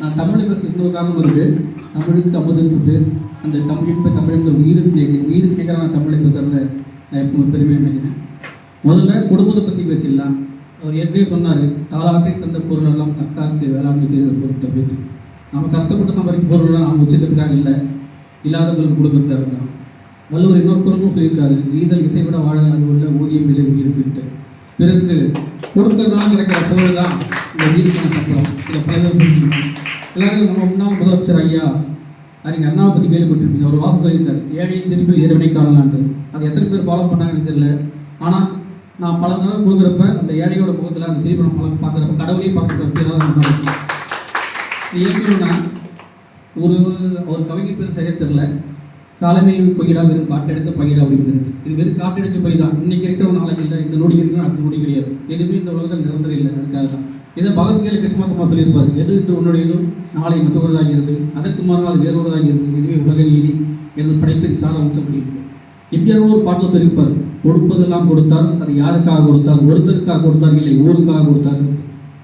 நான் தமிழை பேச இன்னொரு காரணம் இருக்குது தமிழுக்கு அமுதன்றது அந்த தமிழ் என்ப தமிழ்ங்கிற உயிருக்கு நிகர் உயிருக்கு நிகரான தமிழை பேசுகிறத நான் எப்பவும் பெருமையாக நினைக்கிறேன். முதல்ல குடும்பத்தை பற்றி பேசிடலாம். அவர் ஏற்கனவே சொன்னார் தாளாற்றி தந்த பொருள் எல்லாம் தக்காருக்கு வேளாண்மை செய்த பொருட்டு அப்படின்ட்டு. நம்ம கஷ்டப்பட்டு சம்பாதிக்கும் பொருள்லாம் நம்ம வச்சுக்கிறதுக்காக இல்லை. இல்லாதவங்களுக்கு கொடுக்கறதுக்காக தான் வள்ளுவர் இன்னொரு குரலும் சொல்லியிருக்காரு ஈதல் இசை விட அது உள்ள ஊதியம் விலை உயிருக்குன்ட்டு. பிறருக்கு கொடுக்கறதுனால கிடைக்கிற பொருள் தான் உயிருக்கான சம்பளம் இதை பல பேர் புரிஞ்சுக்கணும் எல்லாரும் நம்ம முன்னாள் முதலமைச்சர் ஐயா அறிஞர் அண்ணாவை பற்றி கேள்விப்பட்டிருப்பீங்க. அவர் வாசம் சொல்லியிருக்காரு. ஏழையின் சிரிப்பில் இறைவனை காணலான்ட்டு அது எத்தனை பேர் ஃபாலோ பண்ணாங்கன்னு தெரியல. ஆனால் நான் பல தடவை கொடுக்குறப்ப அந்த ஏழையோட முகத்தில் அந்த சிரிப்பை நம்ம பல பார்க்குறப்ப கடவுளையும் பார்க்குற ஃபீலாக தான் இருந்தாங்க ஏன் ஒரு ஒரு கவிஞர் பேர் சரியா தெரில காலமையில் பயிரா வெறும் காட்டெடுத்த பயிரா அப்படிங்கிறது இது வெறும் காட்டடிச்ச பயிர் தான். இன்னைக்கு இருக்கிற நாளைக்கு இல்லை. இந்த நொடி இருக்கிற அடுத்த நொடி கிடையாது. எதுவுமே இந்த உலகத்தில் நிரந்தரம் இல்லை. அதுக்காக தான் இதை பகவத்கீதை கிருஷ்ணமாத்தமா சொல்லியிருப்பார். எது இன்று உன்னுடையதோ நாளை மற்றொருதாகிறது அதற்கு மறுநாள் வேறொருதாகிறது இதுவே உலக நீதி எனது படைப்பின் சார அம்சம் அப்படின்ட்டு எம்ஜிஆர் ஒரு பாட்டில் சொல்லியிருப்பார். கொடுப்பதெல்லாம் கொடுத்தார் அது யாருக்காக கொடுத்தார்? ஒருத்தருக்காக கொடுத்தார் இல்லை ஊருக்காக கொடுத்தார்?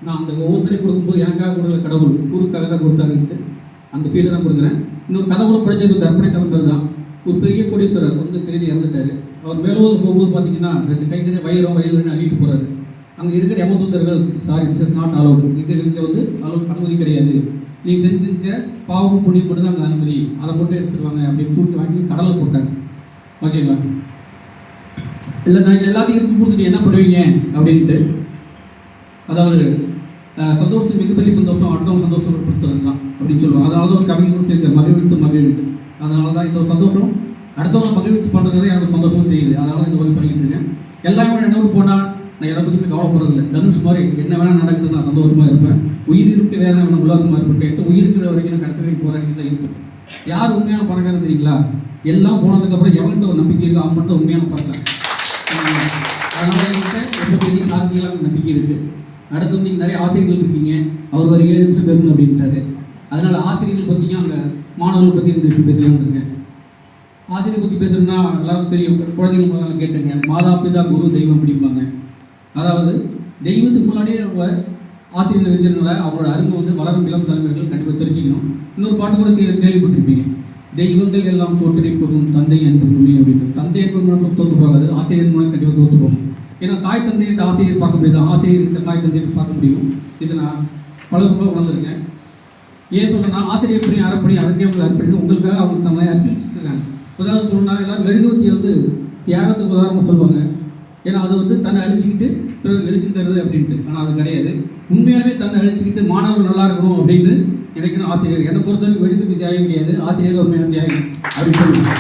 நான் அந்த ஒவ்வொருத்தரையும் கொடுக்கும்போது எனக்காக கொடுக்கல கடவுள். ஊருக்காக தான் கொடுத்தாருன்ட்டு அந்த ஃபீலை தான் கொடுக்குறேன். இன்னொரு கதை கூட படித்தது கற்பனை கதை தான். ஒரு பெரிய கோடீஸ்வரர் வந்து திருடி இறந்துட்டாரு. அவர் மேலூர் போகும்போது பார்த்தீங்கன்னா ரெண்டு கை நிறைய வயிறும் வயிறு அள்ளிட்டு போகிறாரு அங்கே இருக்கிற யமதூதர்கள் sorry this is not allowed இது இங்கே வந்து அளவு அனுமதி கிடையாது. நீங்கள் செஞ்சிருக்க பாவமும் புண்ணியம் மட்டும் தான் அங்கே அனுமதி. அதை மட்டும் எடுத்துருவாங்க அப்படின்னு தூக்கி வாங்கி கடலில் போட்டாங்க. ஓகேங்களா இல்லை நான் எல்லாத்தையும் இருக்கு கொடுத்துட்டு என்ன பண்ணுவீங்க? அப்படின்ட்டு. அதாவது அஹ், சந்தோஷம் மிகப்பெரிய சந்தோஷம் அடுத்தவங்க சந்தோஷம் ஏற்படுத்துறது தான் அப்படின்னு சொல்லுவாங்க. அதாவது ஒரு கவிஞர் கூட சொல்லியிருக்காரு மகிழ்வித்து மகிழ்விட்டு அதனால தான் இந்த ஒரு சந்தோஷம் அடுத்தவங்க மகிழ்வித்து பண்ணுறது எனக்கு சந்தோஷமும் தெரியுது. அதனால தான் இந்த ஒர்க் பண்ணிக்கிட்டு இருக்கேன். எல்லாமே என்ன போனால் நான் எதை பற்றி கவலைப்படுறது இல்லை தனுஷ் மாதிரி என்ன வேணால் நடக்குது நான் சந்தோஷமாக இருப்பேன். உயிர் இருக்க வேறு வேணும்? உல்லாசமாக இருப்பேன் எத்த உயிர் இருக்கிற வரைக்கும் நான் கடைசி வரைக்கும் போராடி தான் இருப்பேன் யார் உண்மையான பணக்காரன் தெரியுங்களா? எல்லாம் போனதுக்கப்புறம் எவன்கிட்ட ஒரு நம்பிக்கை இருக்கு அவன் மட்டும் உண்மையான பணக்காரன். ஆஹ் அதனால என்கிட்ட ரொம்ப பெரிய சாட்சிகளாக நம்பிக்கை இருக்குது அடுத்து வந்து நீங்கள் நிறைய ஆசிரியர்கள் இருக்கீங்க. அவர் ஒரு ஏழு நிமிஷம் பேசணும் அப்படின்ட்டாரு. அதனால ஆசிரியர்கள் பற்றியும் அவங்க மாணவர்கள் பற்றி ரெண்டு விஷயம் பேசலாம்னு இருக்கேன் ஆசிரியர் பற்றி பேசணும்னா எல்லாரும் தெரியும். குழந்தைங்க முதல்ல கேட்டுங்க. மாதா பிதா குரு தெய்வம் அப்படிம்பாங்க. அதாவது தெய்வத்துக்கு முன்னாடியே நம்ம ஆசிரியர்கள் வச்சிருந்தால அவங்களோட அருமை வந்து வளரும் இளம் தலைமுறைகள் கண்டிப்பாக தெரிஞ்சுக்கணும். இன்னொரு பாட்டு கூட கே கேள்விப்பட்டிருப்பீங்க. தெய்வங்கள் எல்லாம் தோற்றுவிப்பதும் தந்தை என்று உண்மை அப்படின்னு. தந்தை என்பது தோற்று போகாது ஆசிரியர் மூலம் கண்டிப்பாக தோற்று போகும். ஏன்னா தாய் தந்தையிட்ட ஆசிரியர் பார்க்க முடியாது. ஆசிரியர்கிட்ட தாய் தந்தையை பார்க்க முடியும். இது நான் பல ரூபாய் உணர்ந்திருக்கேன். ஏன் சொல்கிறேன்னா ஆசிரியர் பணி அறப்பணி அதற்கே உங்களை அர்ப்பணி உங்களுக்காக அவங்க தன்னை அர்ப்பணிச்சிருக்காங்க உதாரணம் சொல்லணும்னா எல்லாரும் மெழுகுவத்தியை வந்து தியாகத்துக்கு உதாரணம் சொல்லுவாங்க. ஏன்னா அது வந்து தன்னை அழிச்சுக்கிட்டு பிறகு வெளிச்சம் தருது அப்படின்ட்டு. ஆனால் அது கிடையாது. உண்மையாகவே தன்னை அழிச்சுக்கிட்டு மாணவர்கள் நல்லா இருக்கணும் அப்படின்னு நினைக்கிற ஆசிரியர். என்னை பொறுத்தவரைக்கும் வெளிக்கத்து தியாகம் கிடையாது ஆசிரியர் உண்மையான தியாகம் அப்படின்னு சொல்லுவாங்க.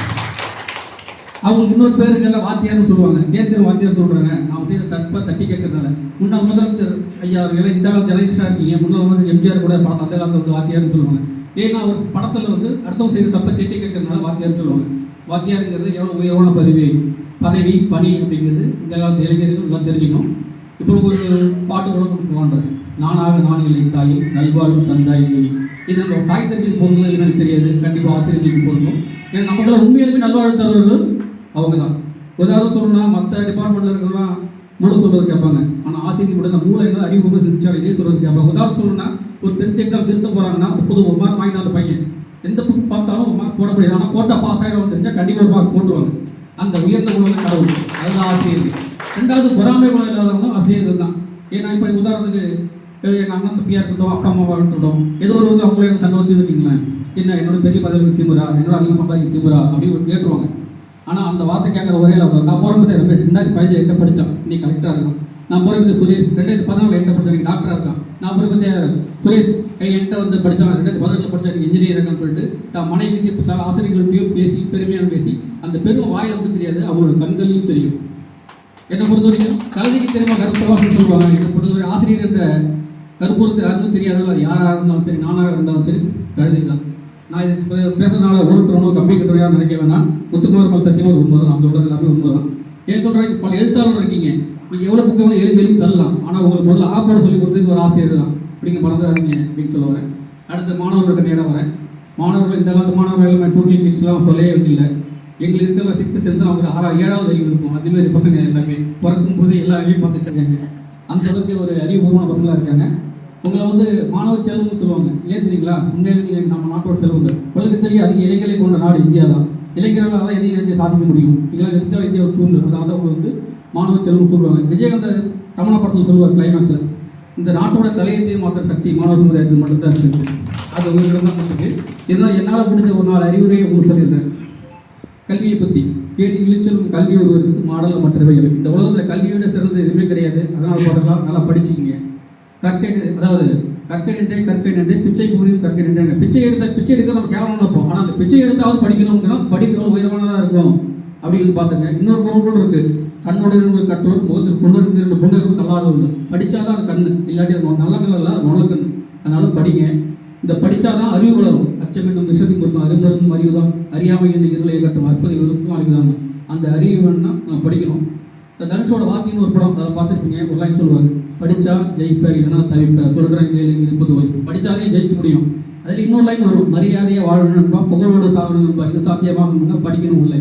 அவங்களுக்கு இன்னொரு பேருக்கு எல்லாம் வாத்தியார்னு சொல்லுவாங்க. ஏன் தெரியும் வாத்தியார் சொல்கிறாங்க நாம் செய்கிற தப்பை தட்டி கேட்கறதுனால. முன்னாள் முதலமைச்சர் ஐயா அவர்கள் இந்த காலத்து ஜெயலலிதா இருக்கீங்க. முன்னாள் முதலமைச்சர் எம்ஜிஆர் கூட படத்தை அந்த காலத்தில் வந்து வாத்தியார்னு சொல்லுவாங்க. ஏன்னா அவர் படத்தில் வந்து அடுத்தவங்க செய்த தப்பை தட்டி கேட்கறதுனால வாத்தியார்னு சொல்லுவாங்க. வாத்தியாருங்கிறது எவ்வளோ உயர்வான பதவி? பதவி பணி அப்படிங்கிறது இந்த காலத்து இளைஞர்கள் நல்லா தெரிஞ்சுக்கணும். இப்போ ஒரு பாட்டு கூட சொல்லலான்றது. நானாக நான் இல்லை தாயே நல்வாழ்வு தந்தாய் இல்லை இது நம்ம தாய் தந்தைக்கு பொருந்தது என்னன்னு தெரியாது. கண்டிப்பாக ஆசிரியர்களுக்கு பொருந்தும். ஏன்னா நமக்குள்ள உண்மையிலுமே நல்வாழ்வு தருவர்கள் அவங்க தான் உதாரணம் சொல்லணும்னா மற்ற டிபார்ட்மெண்ட்டில் இருக்கிறவங்களாம் மூளை சொல்கிறது கேட்பாங்க. ஆனால் ஆசிரியர் மட்டும் மூளை என்ன அறிவுபூர்வமாக சிந்திச்சா இதே சொல்கிறது கேட்பாங்க. உதாரணம் சொல்லணும்னா ஒரு டென்த் எக்ஸாம் திருத்த போகிறாங்கன்னா புது ஒரு மார்க் வாங்கிட்டு அந்த பையன். எந்த புக் பார்த்தாலும் ஒரு மார்க் போட முடியாது ஆனால் போட்டால் பாஸ் ஆகிடும் தெரிஞ்சால் கண்டிப்பாக ஒரு மார்க் போட்டுருவாங்க. அந்த உயர்ந்த குணம் கடவுள். அதுதான் ஆசிரியர்கள். ரெண்டாவது பொறாமை குணம் இல்லாதவங்க ஆசிரியர்கள் தான். ஏன்னா இப்போ உதாரணத்துக்கு எங்கள் அண்ணன் தம்பியாக இருக்கட்டும் அப்பா அம்மாவாக இருக்கட்டும் ஏதோ ஒரு வந்து அவங்களே எனக்கு சண்டை வச்சு வச்சுங்களேன் என்ன என்னோட பெரிய பதவிக்கு திமுறா என்னோட அதிகம் சம்பாதிக்க திமுறா அப்படின்னு ஒரு கேட்டுருவாங்க. ஆனால் அந்த வார்த்தை கேட்குற ஒரே அளவு நான் போகிறப்ப ரமேஷ் ரெண்டாயிரத்தி பதினஞ்சு என்கிட்ட படித்தான் நீ கலெக்டராக இருக்கும் நான் போகிறப்ப சுரேஷ் ரெண்டாயிரத்தி பதினாலு என்கிட்ட படித்தேன் நீ டாக்டராக இருக்கான். நான் போகிறப்ப சுரேஷ் என்கிட்ட வந்து படித்தான் ரெண்டாயிரத்தி பதினெட்டில் படித்தா நீ இன்ஜினியர் இருக்கான்னு சொல்லிட்டு தான் மனைவிக்கு சில ஆசிரியர்கள்ட்டையும் பேசி பெருமையாக பேசி அந்த பெருமை வாயில் மட்டும் தெரியாது அவங்களோட கண்களையும் தெரியும். என்னை பொறுத்த வரைக்கும் கல்விக்கு தெரியுமா கருப்பிரவாசம் சொல்லுவாங்க? என்னை பொறுத்தவரை ஆசிரியர் என்ற கருப்பூரத்தில் யாருக்கும் தெரியாதவங்க அது யாராக இருந்தாலும் சரி நானாக இருந்தாலும் சரி கழுதி தான் நான் இது பேசுறதுனால உருட்டுறனோ கம்பி கட்டுறையா நினைக்க வேணாம். முத்துக்குமார் மேல் சத்தியமாக உண்மை தான் நான் சொல்கிறது எல்லாமே உண்மை தான் ஏன் சொல்கிறேன் பல எழுத்தாளர் இருக்கீங்க. நீங்கள் எவ்வளோ புக்கை வேணும் எழுதி எழுதி தள்ளலாம் ஆனால் உங்களுக்கு முதல்ல ஆப்பாடு சொல்லி கொடுத்தது ஒரு ஆசிரியர் தான். அப்படிங்க மறந்துடாதீங்க அப்படின்னு சொல்ல வரேன். அடுத்து மாணவர்களுக்கு நேரம் வரேன். மாணவர்கள் இந்த காலத்து மாணவர்கள் எல்லாமே டூ கே கிட்ஸ்லாம் சொல்லவே இல்லை எங்களுக்கு இருக்கிற சிக்ஸ்த் சென்த் அவங்களுக்கு ஆறா ஏழாவது அறிவு இருக்கும். அதேமாதிரி பசங்க எல்லாமே பிறக்கும் போது எல்லா அறிவும் பார்த்துட்டு இருக்காங்க. அந்த அளவுக்கு ஒரு அறிவுபூர்வமான பசங்களாக இருக்காங்க. உங்களை வந்து மாணவ செல்வம்னு சொல்லுவாங்க. ஏன் தெரியுங்களா? உண்மையிலே நீங்கள் நம்ம நாட்டோட செல்வங்கள் உலகத்திலேயே அதிக இளைஞர்களை கொண்ட நாடு இந்தியா தான். இளைஞர்களால் தான் எதையும் நினைச்சு சாதிக்க முடியும். இதெல்லாம் எதுக்காக இந்தியா ஒரு தூண்டு அதனால தான் வந்து மாணவ செல்வம் சொல்லுவாங்க. விஜயகாந்த ரமண படத்தில் சொல்லுவார் கிளைமேக்ஸில் இந்த நாட்டோட தலையத்தையும் மாற்ற சக்தி மாணவ சமுதாயத்தில் மட்டும்தான் இருக்குது அது உங்கள்கிட்ட தான் இருக்குது இதனால் என்னால் முடிஞ்ச ஒரு நாள் அறிவுரையை உங்களுக்கு சொல்லிடுறேன். கல்வியை பற்றி கேட்டு இழிச்சலும் கல்வி ஒருவருக்கு மாடல மற்றவை இந்த உலகத்தில் கல்வியோட சிறந்தது எதுவுமே கிடையாது. அதனால் பசங்களா நல்லா படிச்சுக்கிங்க. கற்கை அதாவது கற்கை நின்றே கற்கை நின்றே பிச்சை புரியும் கற்கை நின்றே பிச்சை எடுத்த பிச்சை எடுக்க நம்ம கேவலம் நினைப்போம் ஆனால் அந்த பிச்சை எடுத்தாவது படிக்கணும்னா படிப்பு எவ்வளோ உயர்வானதாக இருக்கும் அப்படின்னு பார்த்துங்க. இன்னொரு பொருள் கூட இருக்கு. கண்ணோட இருந்து கற்றோர் முகத்தில் பொண்ணு இருந்து பொண்ணு கல்லாத ஒன்று படித்தாதான் அது கண்ணு. இல்லாட்டி நல்ல கண்ணு நல்ல கண்ணு. அதனால படிங்க. இந்த படித்தாதான் அறிவு வளரும். அச்சம் என்னும் விஷயத்துக்கு இருக்கும் அறிஞரும் அறிவுதான். அறியாமை என்னும் இருளை கட்டும் அற்பதை வெறுப்பும் அறிவுதான். அந்த அறிவு வேணும்னா நான் படிக்கணும். இந்த தனுஷோட வாத்தின்னு ஒரு படம் அதை பார்த்துருப்பீங்க. ஒரு லைன் சொல்லுவாங்க. படித்தா ஜெயிப்ப இல்லைன்னா தவிப்ப. சொல்கிறேன் இருப்பது வரைக்கும். படித்தாலே ஜெயிக்க முடியும். அதில் இன்னொரு லைன் வரும். மரியாதையை வாழணும் நண்பா புகழோடு சாகணும் நண்பா. இது சாத்தியமாகணும்னா படிக்கணும் உள்ள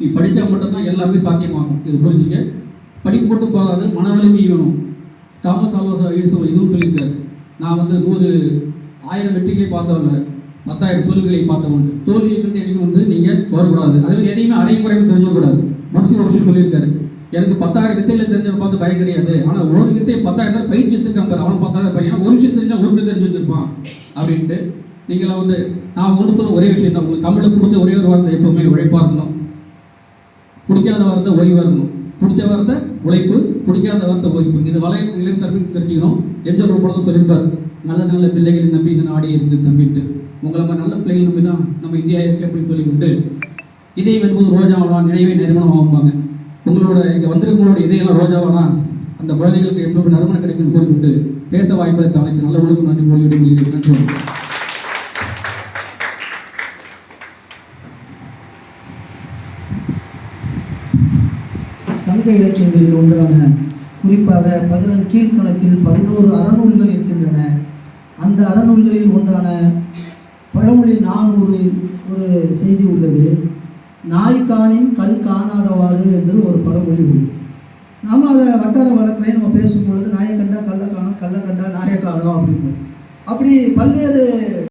நீ படித்தா மட்டும்தான் எல்லாமே சாத்தியமாகும். இது புரிஞ்சுங்க? படிப்பு மட்டும் போகாது மன வலிமை வேணும். தாமஸ் ஆலோசா ஈடுசோ இதுவும் சொல்லியிருக்காரு. நான் வந்து நூறு ஆயிரம் வெற்றிகளை பார்த்தவங்க பத்தாயிரம் தோல்விகளை பார்த்தவங்க. தோல்வி கண்டு என்றைக்கும் வந்து நீங்கள் வரக்கூடாது அதில் எதையுமே அரையும் குறையும் தெரிஞ்சக்கூடாது மனசு ஒரு விஷயம் சொல்லியிருக்காரு. எனக்கு பத்தாயிரம் வித்தையில் தெரிஞ்சவன் பார்த்து பயம் கிடையாது. ஆனால் ஒரு வித்தை பத்தாயிரம் பயிற்சி வச்சிருக்காங்க அவன் பத்தாயிரம் பையன் ஒரு விஷயம் தெரிஞ்சா ஒரு தெரிஞ்சு வச்சிருப்பான். அப்படின்ட்டு நீங்களாம் வந்து நான் உங்களுக்கு சொல்ல ஒரே விஷயம் தான். உங்களுக்கு தமிழை பிடிச்ச ஒரே ஒரு வார்த்தை எப்பவுமே உழைப்பாக இருக்கணும். பிடிக்காத வார்த்தை ஓய்வாக இருக்கணும். பிடிச்ச வார்த்தை உழைப்பு பிடிக்காத வார்த்தை ஓய்வு இது வலை இளைஞர் தெரிஞ்சுக்கணும். எம்ஜிஆர் ஒரு படத்தை சொல்லியிருப்பார். நல்ல நல்ல பிள்ளைகளை நம்பி இந்த நாடே இருக்குது தம்பிட்டு உங்களை மாதிரி நல்ல பிள்ளைகள் நம்பி தான் நம்ம இந்தியா இருக்கு அப்படின்னு சொல்லி உண்டு இதயம் என்பது ரோஜாவானா நினைவே நறுமணம் ஆகும்பாங்க உங்களோட இங்கே வந்திருக்கவங்களோட இதயம் ரோஜாவானா அந்த குழந்தைகளுக்கு எப்பவும் நறுமணம் கிடைக்கும்னு கூறிவிட்டு பேச வாய்ப்பை தவணைத்து நல்ல உலகம் நன்றி கூறிவிட நன்றி சங்க இலக்கியங்களில் ஒன்றான குறிப்பாக பதினொன்று கீழ்க்கணக்கில் பதினோரு அறநூல்கள் இருக்கின்றன. அந்த அறநூல்களில் ஒன்றான பழமொழி நானூறு ஒரு செய்தி உள்ளது. நாய் காணின் கல் காணாதவாறு என்று ஒரு பழமொழி உள்ளது. நாம் அதை வட்டார வழக்கிலே நம்ம பேசும் பொழுது நாயை கண்டா கல்லை காணும் கல்லை கண்டா நாயை காணும் அப்படிம்போம். அப்படி பல்வேறு